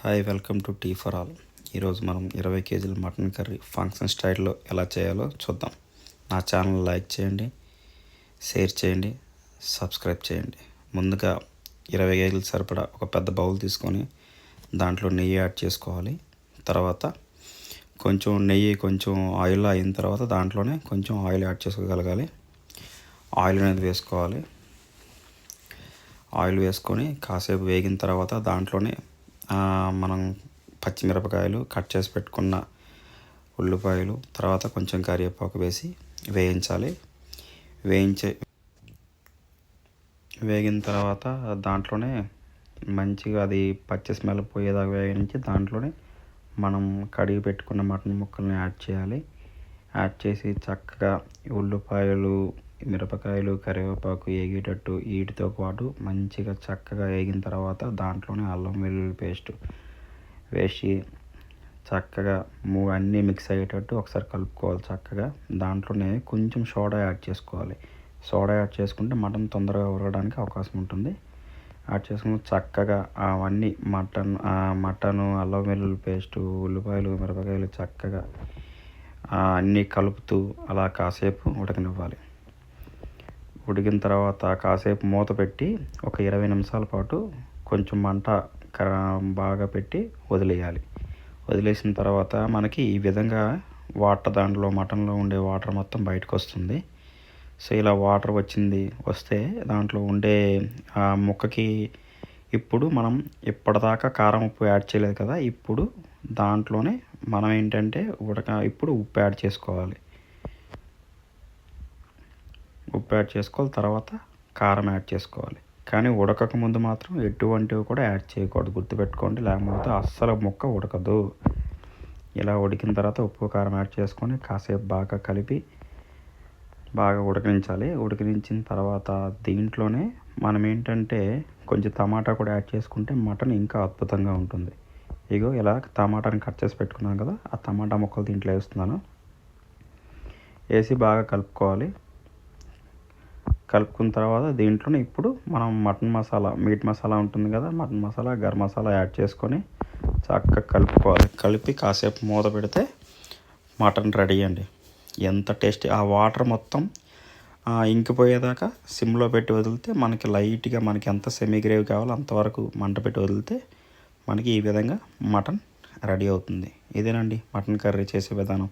Hi welcome to tea for all. ఈరోజు మనం ఇరవై కేజీల మటన్ కర్రీ ఫంక్షన్ స్టైల్లో ఎలా చేయాలో చూద్దాం. నా ఛానల్ లైక్ చేయండి షేర్ చేయండి సబ్స్క్రైబ్ చేయండి. ముందుగా ఇరవై కేజీలు సరిపడా ఒక పెద్ద బౌల్ తీసుకొని దాంట్లో నెయ్యి యాడ్ చేసుకోవాలి. తర్వాత కొంచెం నెయ్యి కొంచెం ఆయిల్ అయిన తర్వాత దాంట్లోనే కొంచెం ఆయిల్ యాడ్ చేసుకోగలగాలి. ఆయిల్ అనేది వేసుకోవాలి. ఆయిల్ వేసుకొని కాసేపు వేగిన తర్వాత దాంట్లోనే మనం పచ్చిమిరపకాయలు కట్ చేసి పెట్టుకున్న ఉల్లిపాయలు తర్వాత కొంచెం కరివేపాకు వేసి వేయించాలి. వేయించే వేగిన తర్వాత దాంట్లోనే మంచిగా అది పచ్చి స్మెల్ పోయేదాకా వేగించి దాంట్లోనే మనం కడిగి పెట్టుకున్న మటన్ ముక్కల్ని యాడ్ చేయాలి. యాడ్ చేసి చక్కగా ఉల్లిపాయలు మిరపకాయలు కరివేపాకు వేగేటట్టు వీటితో పాటు మంచిగా చక్కగా వేగిన తర్వాత దాంట్లోనే అల్లం వెల్లుల్లి పేస్ట్ వేసి చక్కగా మూ అన్నీ మిక్స్ అయ్యేటట్టు ఒకసారి కలుపుకోవాలి చక్కగా. దాంట్లోనే కొంచెం సోడా యాడ్ చేసుకోవాలి. సోడా యాడ్ చేసుకుంటే మటన్ తొందరగా ఉరగడానికి అవకాశం ఉంటుంది. యాడ్ చేసుకుని చక్కగా అవన్నీ మటన్ మటను అల్లం వెల్లుల్లి పేస్టు ఉల్లిపాయలు మిరపకాయలు చక్కగా అన్నీ కలుపుతూ అలా కాసేపు ఉడకనివ్వాలి. ఉడికిన తర్వాత కాసేపు మూత పెట్టి ఒక ఇరవై నిమిషాల పాటు కొంచెం మంట బాగా పెట్టి వదిలేయాలి. వదిలేసిన తర్వాత మనకి ఈ విధంగా వాటర్ దాంట్లో మటన్లో ఉండే వాటర్ మొత్తం బయటకు వస్తుంది. సో ఇలా వాటర్ వచ్చింది వస్తే దాంట్లో ఉండే ఆ ముక్కకి ఇప్పుడు మనం ఇప్పటిదాకా కారం ఉప్పు యాడ్ చేయలేదు కదా ఇప్పుడు దాంట్లోనే మనం ఏంటంటే ఉడక ఇప్పుడు ఉప్పు యాడ్ చేసుకోవాలి. ఉప్పు యాడ్ చేసుకోవాలి తర్వాత కారం యాడ్ చేసుకోవాలి. కానీ ఉడకక ముందు మాత్రం ఎటువంటివి కూడా యాడ్ చేయకూడదు. గుర్తుపెట్టుకోండి లేకపోతే అస్సలు ముక్క ఉడకదు. ఇలా ఉడికిన తర్వాత ఉప్పు కారం యాడ్ చేసుకొని కాసేపు బాగా కలిపి బాగా ఉడకనించాలి ఉడకనించిన తర్వాత దీంట్లోనే మనం ఏంటంటే కొంచెం టమాటా కూడా యాడ్ చేసుకుంటే మటన్ ఇంకా అద్భుతంగా ఉంటుంది. ఇగో ఇలా టమాటాని కట్ చేసి పెట్టుకున్నాను కదా ఆ టమాటా ముక్కలు దీంట్లో వేస్తున్నాను. వేసి బాగా కలుపుకోవాలి. కలుపుకున్న తర్వాత దీంట్లోనే ఇప్పుడు మనం మటన్ మసాలా మీట్ మసాలా ఉంటుంది కదా మటన్ మసాలా గరం మసాలా యాడ్ చేసుకొని చక్కగా కలుపుకోవాలి. కలిపి కాసేపు మూత పెడితే మటన్ రెడీ అండి. ఎంత టేస్టీ. ఆ వాటర్ మొత్తం ఇంకిపోయేదాకా సిమ్లో పెట్టి వదిలితే మనకి లైట్గా మనకి ఎంత సెమీ గ్రేవ్ కావాలో అంతవరకు మంట పెట్టి వదిలితే మనకి ఈ విధంగా మటన్ రెడీ అవుతుంది. ఇదేనండి మటన్ కర్రీ చేసే విధానం.